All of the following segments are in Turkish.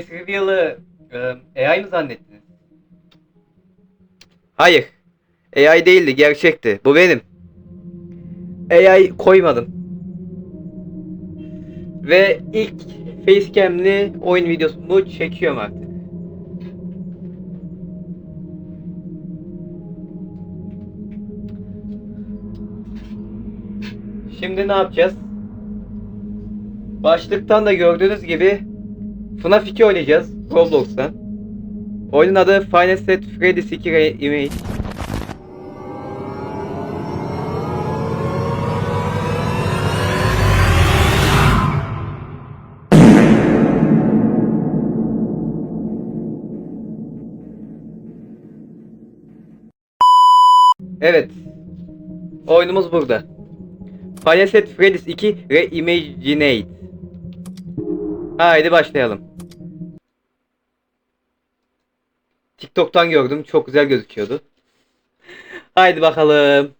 Reveal'ı e, AI mı zannettiniz? Hayır. AI değildi, gerçekti. Bu benim. AI koymadım. Ve ilk facecam'li oyun videosumu çekiyorum artık. Şimdi ne yapacağız? Başlıktan da gördüğünüz gibi FNAF 2 oynayacağız Roblox'tan. Oyunun adı Final Set Freddy's 2 Remake. Evet. Oyunumuz burada. Final Set Freddy's 2 Reimaginate. Haydi başlayalım. TikTok'tan gördüm. Çok güzel gözüküyordu. Haydi bakalım.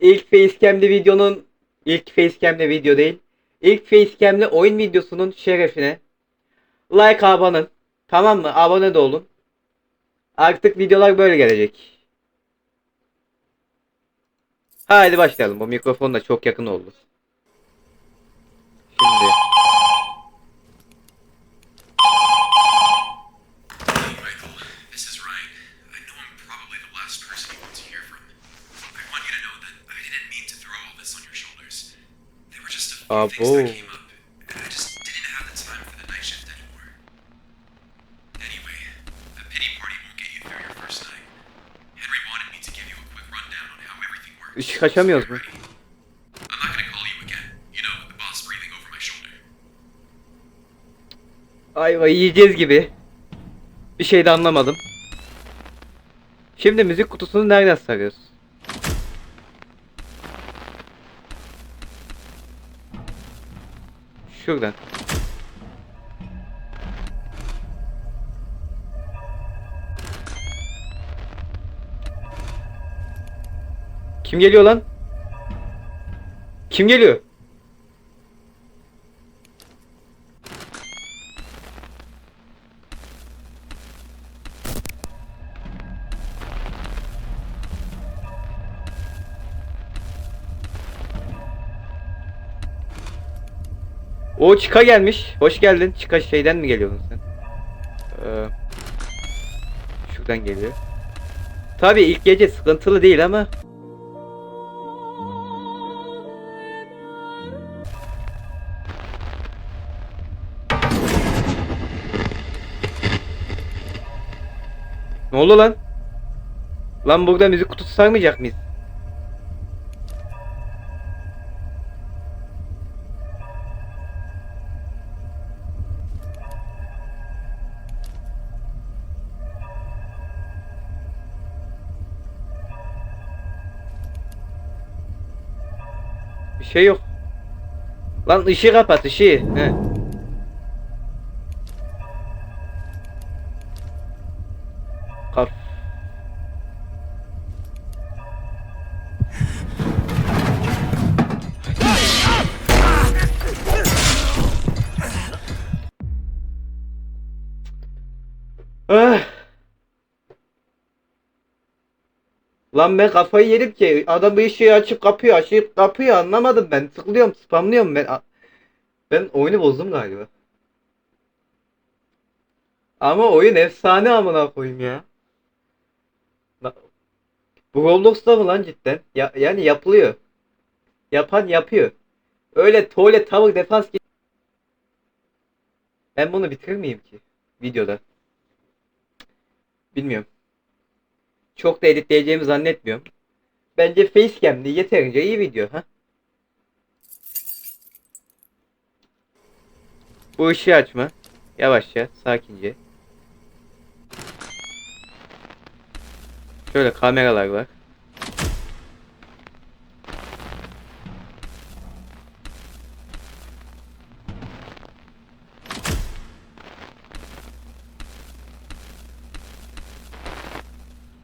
İlk facecam'li videonun ilk facecam'li video değil. İlk facecam'li oyun videosunun şerefine like abone. Tamam mı? Abone de olun. Artık videolar böyle gelecek. Haydi başlayalım. Bu mikrofon da çok yakın oldu. Şimdi breathing over my shoulder. ayva yiyeceğiz gibi. Bir şey de anlamadım. Şimdi müzik kutusunu nereden sarıyoruz? Şuradan. Kim geliyor lan? Kim geliyor? O Çıka gelmiş. Hoş geldin. Çıka şeyden mi geliyordun sen? Ee, şuradan geliyor. Tabii ilk gece sıkıntılı değil ama Ne oldu lan? Lan burada müzik kutusu sarmayacak mıyız? Şey yok. Lan ışığı kapat ışığı. He. Kaf. Ah. Lan ben kafayı yedim ki adam bir ışığı açıp kapıyor açıp kapıyor anlamadım ben. Tıklıyorum spamlıyorum ben. Ben oyunu bozdum galiba. Ama oyun efsane amına koyayım ya. Bu Roblox'ta mı lan cidden? Ya, yani yapılıyor. Yapan yapıyor. Öyle tuvalet tavuk defans ki ben bunu bitirir miyim ki videoda. Bilmiyorum çok da editleyeceğimi zannetmiyorum. Bence Facecam'de yeterince iyi video ha. Bu ışığı açma. Yavaşça, sakince. Şöyle kameralar var.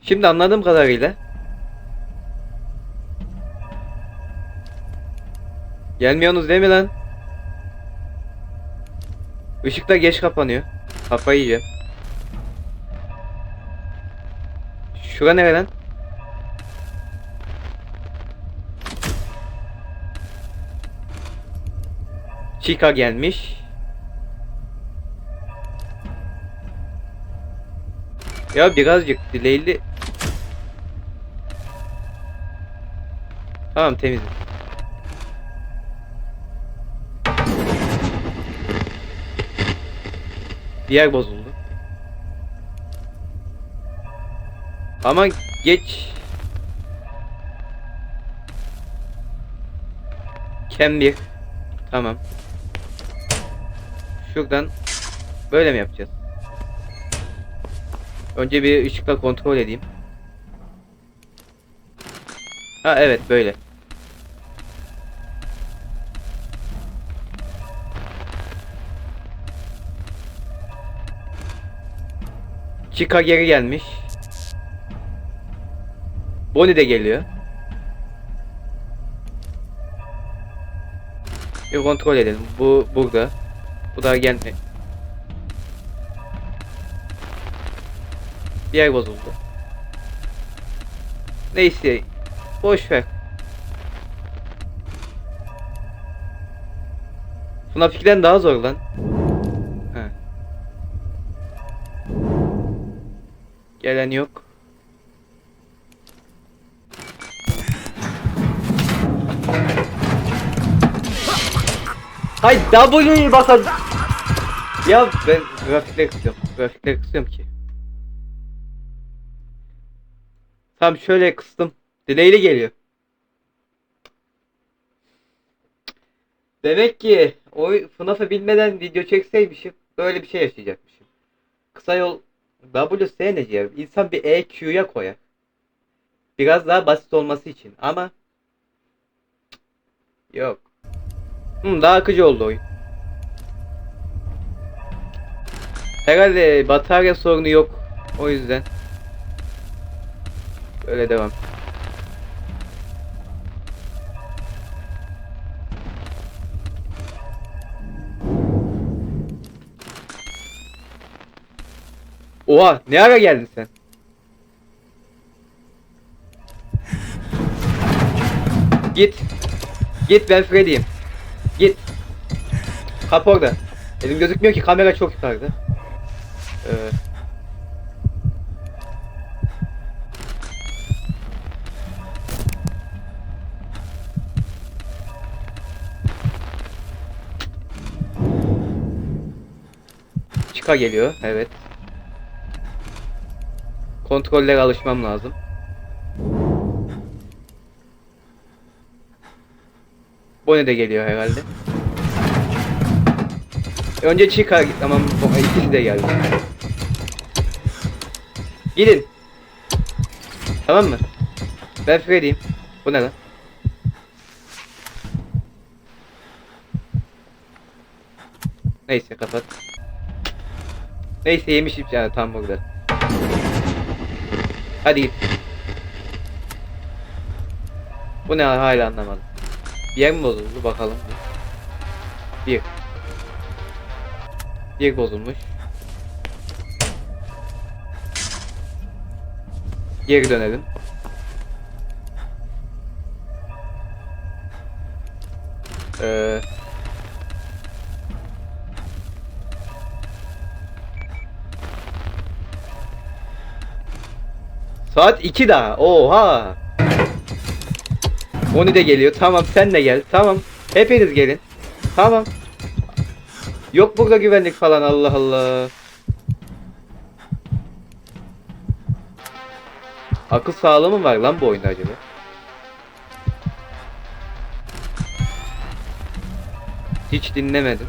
Şimdi anladığım kadarıyla Gelmiyorsunuz değil mi lan? Işık da geç kapanıyor. Kafayı yiyeceğim. Şura nere lan? Chica gelmiş. Ya birazcık dileyli. Tamam temiz. Bir yer bozuldu. Ama geç. Kem bir. Tamam. Şuradan böyle mi yapacağız? Önce bir ışıkla kontrol edeyim. Ha evet böyle. Chica geri gelmiş. Bonnie de geliyor. Bir kontrol edelim. Bu burada. Bu da gelme. Bir yer bozuldu. Neyse. Boş ver. FNAF 2'den daha zor lan. Gelen yok. Hay W'yi basan. Ya ben grafikleri kısıyorum. Grafikleri kısıyorum ki. Tam şöyle kıstım. Delay'li geliyor. Demek ki o FNAF'ı bilmeden video çekseymişim böyle bir şey yaşayacakmışım. Kısa yol WS ne diyor? İnsan bir EQ'ya koyar. Biraz daha basit olması için ama yok. Hı, daha akıcı oldu oyun. Herhalde batarya sorunu yok. O yüzden. Böyle devam. Oha ne ara geldin sen? Git. Git ben Freddy'yim. Git. Kap orada. Elim gözükmüyor ki kamera çok yukarıda. Ee, Çıka geliyor. Evet. Kontrollere alışmam lazım. Bonnie de geliyor herhalde. Önce Chica tamam o- ikisi de geldi. Gidin. Tamam mı? Ben Freddy'yim. Bu ne lan? Neyse kapat. Neyse yemişim yani tam burada. Hadi. Bu ne hala anlamadım. Yer mi bozuldu bakalım. Bir. Bir bozulmuş. Geri dönelim. Ee, saat 2 daha. Oha. Oni de geliyor. Tamam sen de gel. Tamam. Hepiniz gelin. Tamam. Yok burada güvenlik falan Allah Allah. Akıl sağlığı mı var lan bu oyunda acaba? Hiç dinlemedim.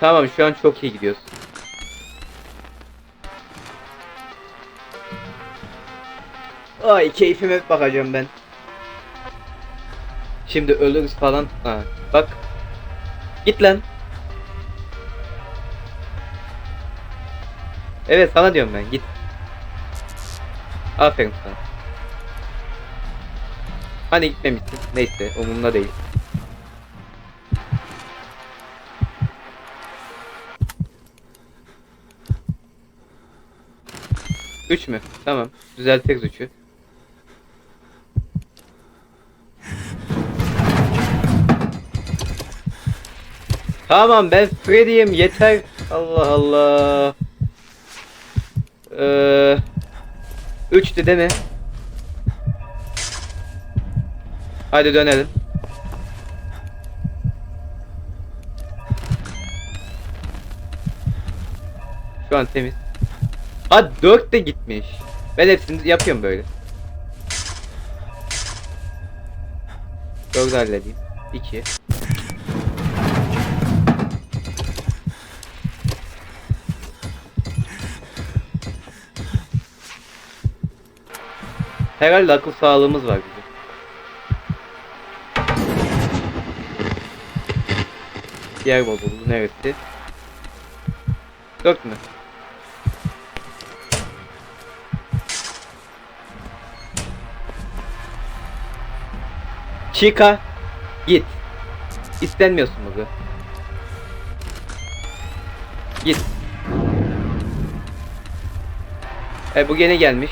Tamam şu an çok iyi gidiyoruz. Ay keyfime bakacağım ben. Şimdi ölürüz falan. Ha, bak. Git lan. Evet sana diyorum ben git. Aferin sana. Hani gitmemişsin. Neyse umurumda değil. Üç mü? Tamam. Düzeltiriz üçü. Tamam ben Freddy'yim yeter. Allah Allah. Ee, üçtü değil mi? Hadi dönelim. Şu an temiz. Ha 4 de gitmiş. Ben hepsini yapıyorum böyle. 4'ü halledeyim. 2. Herhalde akıl sağlığımız var bizim. Yer bozuldu. Neresi? 4 mü? Chica git. İstenmiyorsun bunu. Git. E bu gene gelmiş.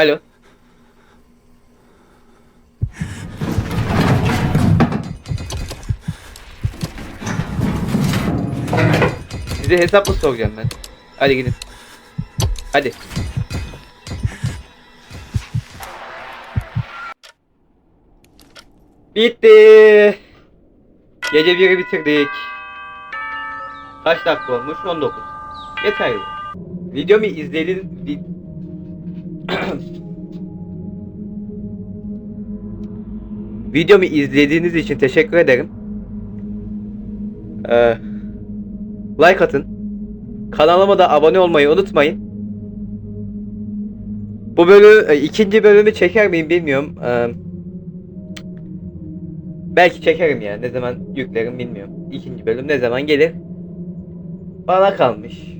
Alo. Size hesap mı soracağım ben? Hadi gidin. Hadi. Bitti. Gece biri bitirdik. Kaç dakika olmuş? 19. Yeterli. Videomu izlediğiniz... Videomu izlediğiniz için teşekkür ederim. Ee, like atın. Kanalıma da abone olmayı unutmayın. Bu bölüm e, ikinci bölümü çeker miyim bilmiyorum. Ee, belki çekerim ya. Ne zaman yüklerim bilmiyorum. İkinci bölüm ne zaman gelir? Bana kalmış.